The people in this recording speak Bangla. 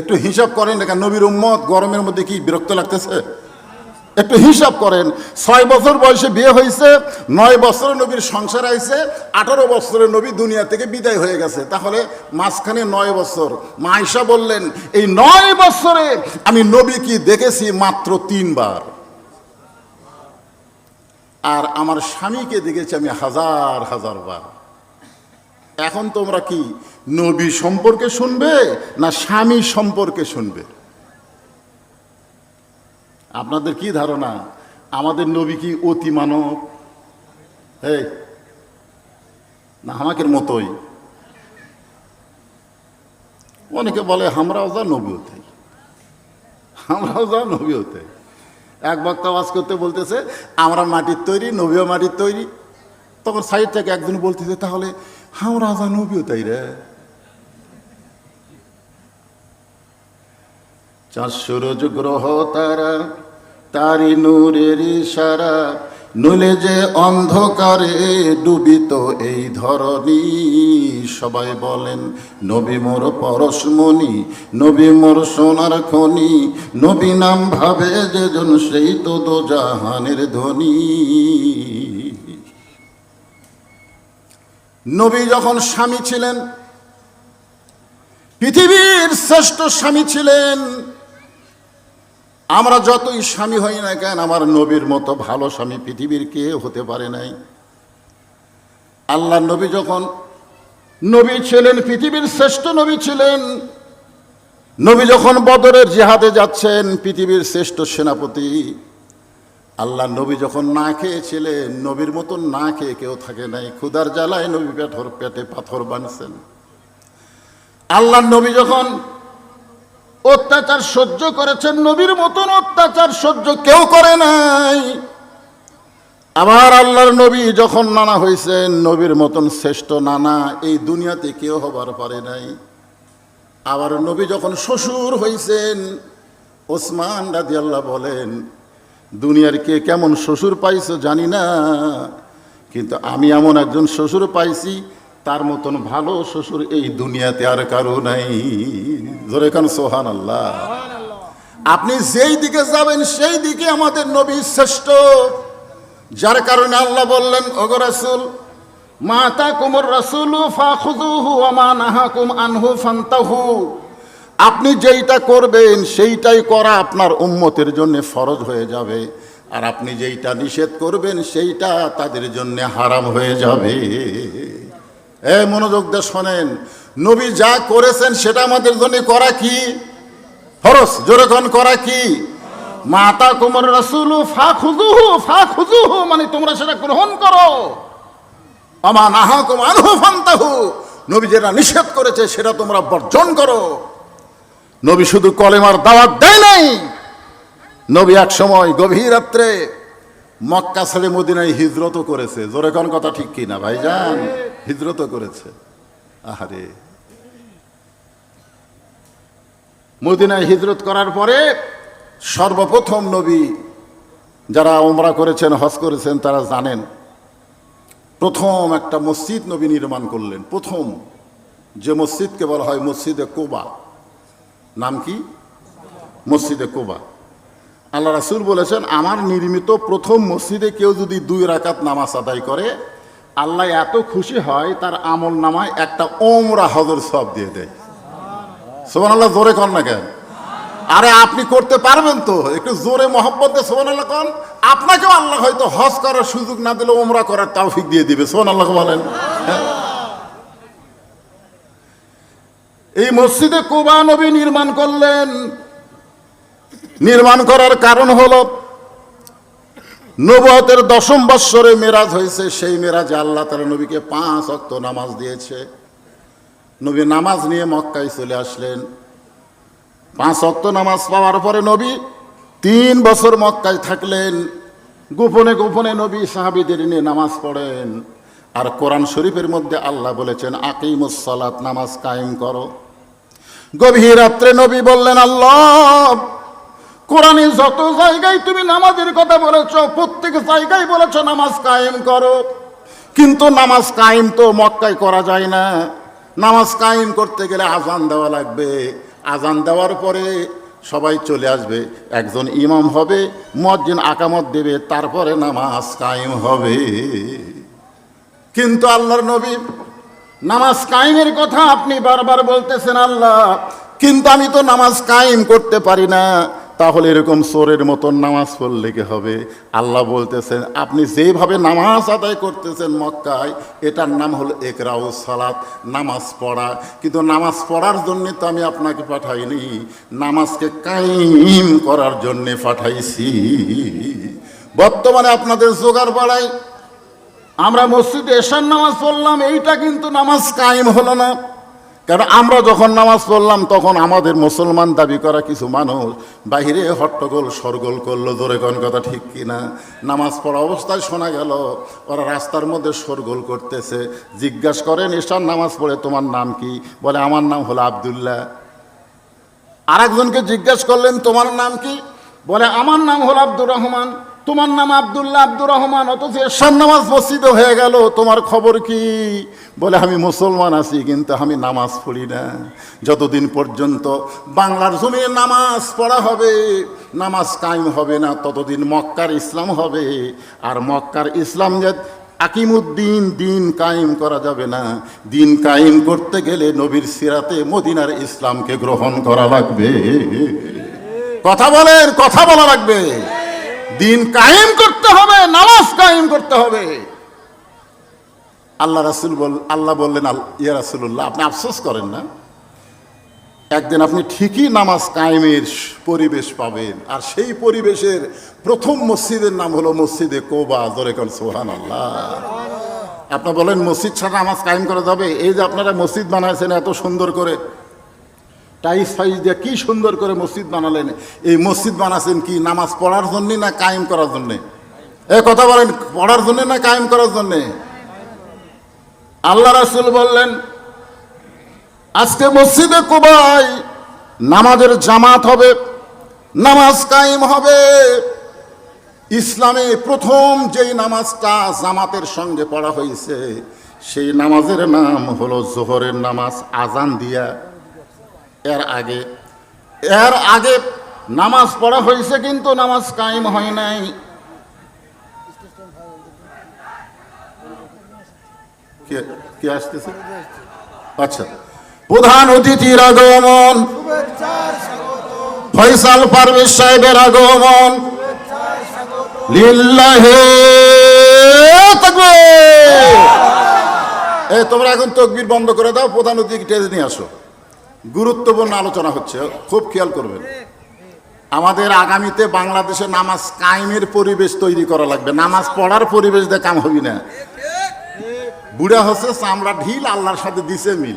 একটু হিসাব করেন দেখা নবীর উম্মত গরমের মধ্যে কি বিরক্ত লাগতেছে? একটু হিসাব করেন, ছয় বছর বয়সে বিয়ে হয়েছে, নয় বছরে নবীর সংসার আইছে, আঠারো বছরে নবী দুনিয়া থেকে বিদায় হয়ে গেছে। তাহলে মাঝখানে নয় বছর। মা বললেন, এই নয় বছরে আমি নবী কি দেখেছি মাত্র তিনবার? আর আমার স্বামীকে দেখেছি আমি হাজার হাজার বার এখন তোমরা কি নবী সম্পর্কে শুনবে না স্বামী সম্পর্কে শুনবে? আপনাদের কি ধারণা? আমাদের নবী কি অতি মানব? এই না আমাকের মতোই। অনেকে বলে আমরাও যা নবী হতে আমরাও যা নবী হতে এক বক্তা আওয়াজ করতে বলতেছে, আমরা মাটির তৈরি, নবীও মাটির তৈরি। তখন সাইড থেকে একজন বলতেছে, তাহলে আমরা যা নবীও তাই রে। চাঁদ সূরজ গ্রহ তারা, তারি নূরের ইশারা। নইলে যে অন্ধকারে ডুবিত এই ধরনী সবাই বলেন, নবী মোর পরশমণি, নবী মোর সোনার খনি, নবী নাম ভাবে যেজন সেই তো দো জাহানের ধ্বনি নবী যখন স্বামী ছিলেন, পৃথিবীর শ্রেষ্ঠ স্বামী ছিলেন আমরা যতই স্বামী হই না কেন, আমার নবীর মতো ভালো স্বামী পৃথিবীর কে হতে পারে নাই। আল্লাহ নবী যখন নবী ছিলেন, পৃথিবীর শ্রেষ্ঠ নবী ছিলেন, নবী যখন বদরের জিহাদে যাচ্ছেন, পৃথিবীর শ্রেষ্ঠ সেনাপতি আল্লাহ নবী যখন না খেয়েছিলেন, নবীর মতন না খেয়ে কেউ থাকে নাই। ক্ষুদার জ্বালায় নবী পেটর পেটে পাথর বানছেন আল্লাহ নবী যখন অত্যাচার সহ্য করেছেন নবীর মতন অত্যাচার সহ্য কেউ করে নাই। আবার আল্লাহর নবী যখন নানা হয়েছেন নবীর মতন শ্রেষ্ঠ নানা এই দুনিয়াতে কেউ হবার পারে নাই। আবার নবী যখন শ্বশুর হয়েছেন ওসমান রাজি আল্লাহ বলেন, দুনিয়ার কে কেমন শ্বশুর পাইছো জানি না, কিন্তু আমি এমন একজন শ্বশুর পাইছি তার মতন ভালো শ্বশুর এই দুনিয়াতে আর কারও নাই। জোরে খান সোহান আল্লাহ আপনি যেই দিকে যাবেন সেই দিকে আমাদের নবী শ্রেষ্ঠ। যার কারণে আল্লাহ বললেন ওগো রাসুল মাতা কুমর রাসুল ফা খুজুহু আমা নাহাকুম আনহু ফান্তাহু। আপনি যেইটা করবেন সেইটাই করা আপনার উম্মতের জন্য ফরজ হয়ে যাবে। আর আপনি যেইটা নিষেধ করবেন সেইটা তাদের জন্য হারাম হয়ে যাবে। এ মনোযোগ দিয়ে শোনেন। নবী যা করেছেন সেটা আমাদের জন্য করা কি? ফরস জোরেখন করা কি? মাতা কুমর রসুল ফা খুজুহু ফা খুজুহু মানে তোমরা সেটা গ্রহণ করো। আমা নাহা কুমানহু ফান্তাহু। নবী যেটা নিষেধ করেছে সেটা তোমরা বর্জন করো। নবী শুধু কলেমার দাওয়াত দেয় নাই। নবী এক সময় গভীর রাত্রে মক্কা ছেড়ে মদিনায় হিজরতও করেছে। জোরে কোন কথা ঠিক কি না ভাইজান? হিজরতও করেছে। আহারে। মদিনায় হিজরত করার পরে সর্বপ্রথম নবী যারা ওমরা করেছেন, হজ করেছেন, তারা জানেন, প্রথম একটা মসজিদ নবী নির্মাণ করলেন। প্রথম যে মসজিদকে বলা হয় মসজিদে কোবা। নাম কি? মসজিদে কোবা। আল্লাহ রাসুল বলেছেন, আমার নির্মিত প্রথম মসজিদে কেউ যদি দুই রাকাত নামাজ আদায় করে আল্লাহ এত খুশি হয়, তার আমল নামায় একটা ওমরা হজর সব দিয়ে দেয়। সোমান আল্লাহ জোরে কর না কেন? আরে আপনি করতে পারবেন তো, একটু জোরে দিয়ে সোমান আল্লাহ কন। আপনাকেও আল্লাহ হয়তো হজ করার সুযোগ না দিলে ওমরা করার তাওফিক দিয়ে দিবে সোমান আল্লাহ বলেন। এই মসজিদে কোবা নবী নির্মাণ করলেন। নির্মাণ করার কারণ হলো নবতের দশম বৎসরে মেরাজ হয়েছে, সেই মেরাজে আল্লাহ তালা নবীকে পাঁচ অক্ত নামাজ দিয়েছে। নবী নামাজ নিয়ে মক্কায় চলে আসলেন। পাঁচ অক্ত নামাজ পাওয়ার পরে নবী তিন বছর মক্কায় থাকলেন। গোপনে গোপনে নবী সাহাবিদের নিয়ে নামাজ পড়েন। আর কোরআন শরীফের মধ্যে আল্লাহ বলেছেন আকিমুসলাত নামাজ কায়েম করো। গভীর রাত্রে নবী বললেন, আল্লাহ কোরআনে যত জায়গায় তুমি নামাজের কথা বলেছ, প্রত্যেক জায়গায় বলেছ, নামাজ কায়েম করো। কিন্তু নামাজ কায়েম তো মক্কায় করা যায় না। নামাজ কায়েম করতে গেলে আজান দেওয়া লাগবে। আজান দেওয়ার পরে সবাই চলে আসবে। একজন ইমাম হবে মসজিদ আকামত দেবে, তারপরে নামাজ কায়েম হবে। কিন্তু আল্লাহর নবী, নামাজ কায়েমের কথা আপনি বারবার বলতেছেন আল্লাহ, কিন্তু আমি তো নামাজ কায়েম করতে পারি না। তাহলে এরকম সোরের মতন নামাজ পড়লে কি হবে? আল্লাহ বলতেছেন, আপনি যেভাবে নামাজ আদায় করতেছেন মক্কায়, এটার নাম হলো একরাউ সালাত, নামাজ পড়া। কিন্তু নামাজ পড়ার জন্যে তো আমি আপনাকে পাঠাইনি, নামাজকে কায়েম করার জন্যে পাঠাইছি। বর্তমানে আপনাদের জোগাড় বাড়ায় আমরা মসজিদে এশার নামাজ পড়লাম, এইটা কিন্তু নামাজ কায়েম হলো না। কারণ আমরা যখন নামাজ পড়লাম, তখন আমাদের মুসলমান দাবি করা কিছু মানুষ, বাহিরে হট্টগোল, সরগোল করল, জোরে কোন কথা ঠিক কিনা? নামাজ পড়া অবস্থায় শোনা গেল, ওরা রাস্তার মধ্যে সরগোল করতেছে। জিজ্ঞাসা করেন এশার নামাজ পড়ে তোমার নাম কি? বলে, আমার নাম হলো আবদুল্লাহ। আরেকজনকে জিজ্ঞেস করলেন, তোমার নাম কি? বলে, আমার নাম হলো আব্দুর রহমান। তোমার নাম আব্দুল্লাহ আব্দুর রহমান, অথচ এরশাদ নামাজ মসজিদে হয়ে গেল, তোমার খবর কি? বলে, আমি মুসলমান আছি, কিন্তু আমি নামাজ পড়ি না। যতদিন পর্যন্ত বাংলার জমিনে নামাজ পড়া হবে, নামাজ কায়েম হবে না, ততদিন মক্কার ইসলাম হবে। আর মক্কার ইসলাম যে আকিমুদ্দিন, দিন কায়েম করা যাবে না। দিন কায়েম করতে গেলে নবীর সিরাতে মদিনার ইসলামকে গ্রহণ করা লাগবে। কথা বলেন, কথা বলা লাগবে। দিন কায়েম করতে হবে, নামাজ কায়েম করতে হবে। আল্লাহ রাসুল বল, আল্লাহ বললেন ইয়া রাসুল্লাহ আপনি আফসোস করেন না। একদিন আপনি ঠিকই নামাজ কায়েমের পরিবেশ পাবেন, আর সেই পরিবেশের প্রথম মসজিদের নাম হলো মসজিদে কোবা জোরেকন সোহান আল্লাহ আপনার বলেন, মসজিদ ছাড়া নামাজ কায়েম করা যাবে? এই যে আপনারা মসজিদ বানাইছেন এত সুন্দর করে টাইস ফাইস দিয়ে কি সুন্দর করে মসজিদ বানালেন। এই মসজিদ বানাচ্ছেন কি, নামাজ পড়ার জন্যে না কায়েম করার জন্যে? এ কথা বলেন, পড়ার জন্যে না কায়েম করার জন্যে? আল্লাহ রাসুল বললেন, আজকে মসজিদে কোবাই নামাজের জামাত হবে, নামাজ কায়েম হবে। ইসলামে প্রথম যেই নামাজটা জামাতের সঙ্গে পড়া হয়েছে, সেই নামাজের নাম হলো জোহরের নামাজ, আজান দিয়া। এর আগে। এর আগে নামাজ পড়া হয়েছে কিন্তু নামাজ কায়েম হয় নাই। কে- আসতেছে? আচ্ছা। প্রধান অতিথির আগমন। ফয়সাল পারভেজ সাহেবের আগমন। লিল্লাহে এই তোমরা এখন তকবির বন্ধ করে দাও, প্রধান অতিথি টেজ নিয়ে আসো। গুরুত্বপূর্ণ আলোচনা হচ্ছে, খুব খেয়াল করবেন। আমাদের আগামীতে বাংলাদেশে নামাজ কায়েমের পরিবেশ তৈরি করা লাগবে। নামাজ পড়ার পরিবেশ দিয়ে কাম হবি না। বুড়া হচ্ছে, চামড়া ঢিল আল্লাহর সাথে দিছে মিল।